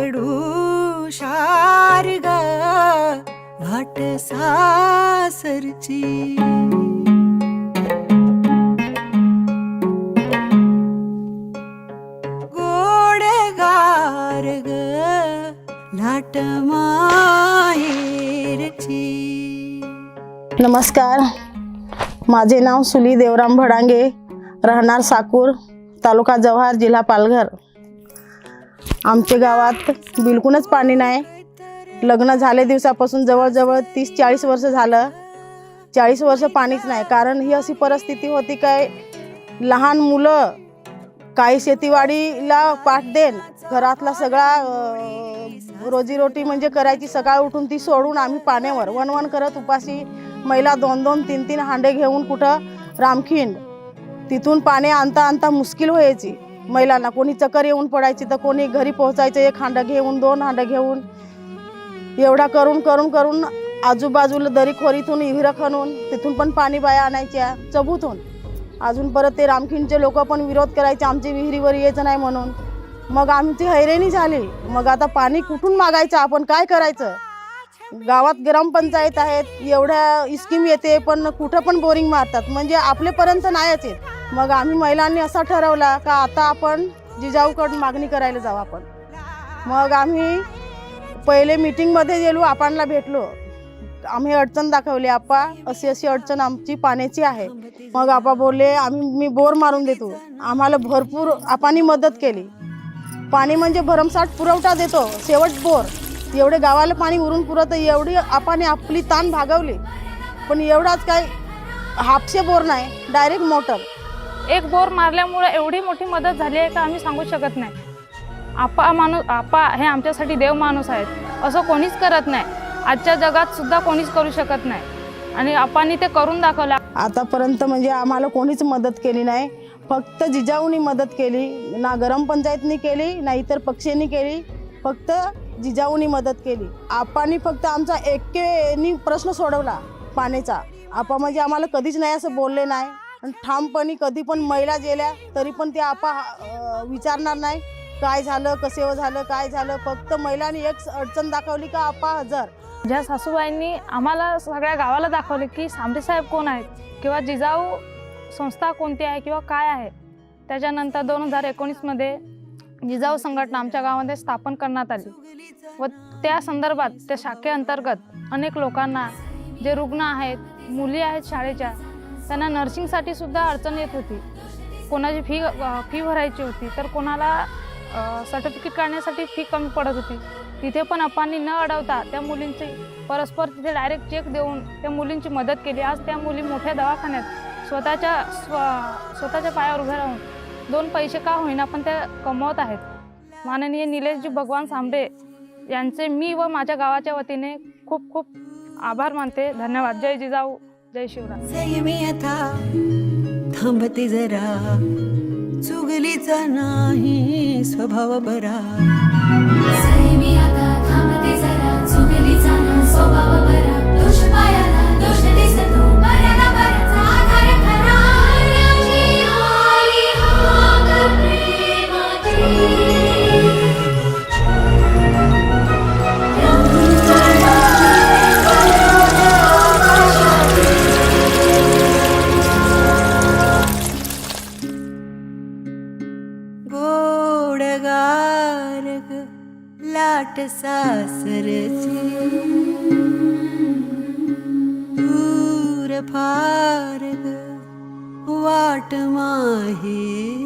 पकडू शारग वाट सासरची. गोड गारग लाट माहेरची. नमस्कार. माझे नाव सुली देवराम भडांगे राहणार साकूर तालुका जव्हार जिल्हा पालघर. आमच्या गावात बिलकुलच पाणी नाही. लग्न झाले दिवसापासून जवळजवळ तीस चाळीस वर्ष झालं. चाळीस वर्ष पाणीच नाही. कारण ही अशी परिस्थिती होती काय लहान मुलं काही शेतीवाडीला पाठ देन घरातला सगळा रोजीरोटी म्हणजे करायची सकाळ उठून ती सोडून आम्ही पाण्यावर वणवण करत उपाशी महिला दोन दोन तीन तीन हांडे घेऊन कुठं रामखिंड तिथून पाणी आणता आणता मुश्किल व्हायची. महिलांना कोणी चक्कर येऊन पडायची तर कोणी घरी पोहोचायचं एक हांडं घेऊन दोन हांडं घेऊन. एवढा करून करून करून आजूबाजूला दरीखोरीतून विहिरं खणून तिथून पण पाणी बाया आणायच्या चबूतून. अजून परत ते रामखिंडचे लोक पण विरोध करायचे आमची विहिरीवर यायचं नाही म्हणून. मग आमची हैरेणी झाली. मग आता पाणी कुठून मागायचं? आपण काय करायचं? गावात ग्रामपंचायत आहेत एवढ्या स्कीम येते पण कुठं पण बोरिंग मारतात. म्हणजे आपल्यापर्यंत नाहीच येत. मग आम्ही महिलांनी असा ठरवला का आता आपण जिजाऊकडून मागणी करायला जाऊ आपण. मग आम्ही पहिले मीटिंगमध्ये गेलो आपणला भेटलो. आम्ही अडचण दाखवली आपा अशी अशी अडचण आमची पाण्याची आहे. मग आपा बोलले आम्ही मी बोर मारून देतो. आम्हाला भरपूर आपानी मदत केली. पाणी म्हणजे भरमसाठ पुरवठा देतो शेवट बोर. एवढे गावाला पाणी उरून पुरवतं एवढी आपाने आपली ताण भागवली. पण एवढाच काय हापशे बोर नाही डायरेक्ट मोटर. एक बोर मारल्यामुळे एवढी मोठी मदत झाली आहे का आम्ही सांगू शकत नाही. आपा माणूस आपा हे आमच्यासाठी देव माणूस आहेत. असं कोणीच करत नाही. आजच्या जगात सुद्धा कोणीच करू शकत नाही. आणि आपानी ते करून दाखवलं. आतापर्यंत म्हणजे आम्हाला कोणीच मदत केली नाही. फक्त जिजाऊनी मदत केली ना ग्रामपंचायतनी केली ना इतर पक्षांनी केली. फक्त जिजाऊनी मदत केली. आपानी फक्त आमचा एकेनी प्रश्न सोडवला पाण्याचा. आपा म्हणजे आम्हाला कधीच नाही असं बोलले नाही. आणि ठामपणे कधी पण महिला गेल्या तरी पण ते आपा विचारणार नाही काय झालं कसे झालं काय झालं फक्त महिलांनी एक अडचण दाखवली का आपा हजर? ज्या सासूबाईंनी आम्हाला सगळ्या गावाला दाखवले की सांबरे साहेब कोण आहेत किंवा जिजाऊ संस्था कोणती आहे किंवा काय आहे त्याच्यानंतर दोन हजार एकोणीसमध्ये जिजाऊ संघटना आमच्या गावामध्ये स्थापन करण्यात आली. व त्या संदर्भात त्या शाखेअंतर्गत अनेक लोकांना जे रुग्ण आहेत मुली आहेत शाळेच्या त्यांना नर्सिंगसाठी सुद्धा अडचण येत होती. कोणाची फी फी भरायची होती तर कोणाला सर्टिफिकेट काढण्यासाठी फी कमी पडत होती. तिथे पण अप्पांनी न अडवता त्या मुलींची परस्पर तिथे डायरेक्ट चेक देऊन त्या मुलींची मदत केली. आज त्या मुली मोठ्या दवाखान्यात स्वतःच्या स्व स्वतःच्या पायावर उभ्या राहून दोन पैसे का होईना पण त्या कमवत आहेत. माननीय निलेशजी भगवान सांबरे यांचे मी व माझ्या गावाच्या वतीने खूप खूप आभार मानते. धन्यवाद. जय जिजाऊ. जय शिवराय. संयमी आता. थांबते जरा. चुगलीचा नाही स्वभाव बरा. सैमी आता. थांबते जरा. चुकलीचा ना स्वभाव बरा. ससुरफारुवाट माहे।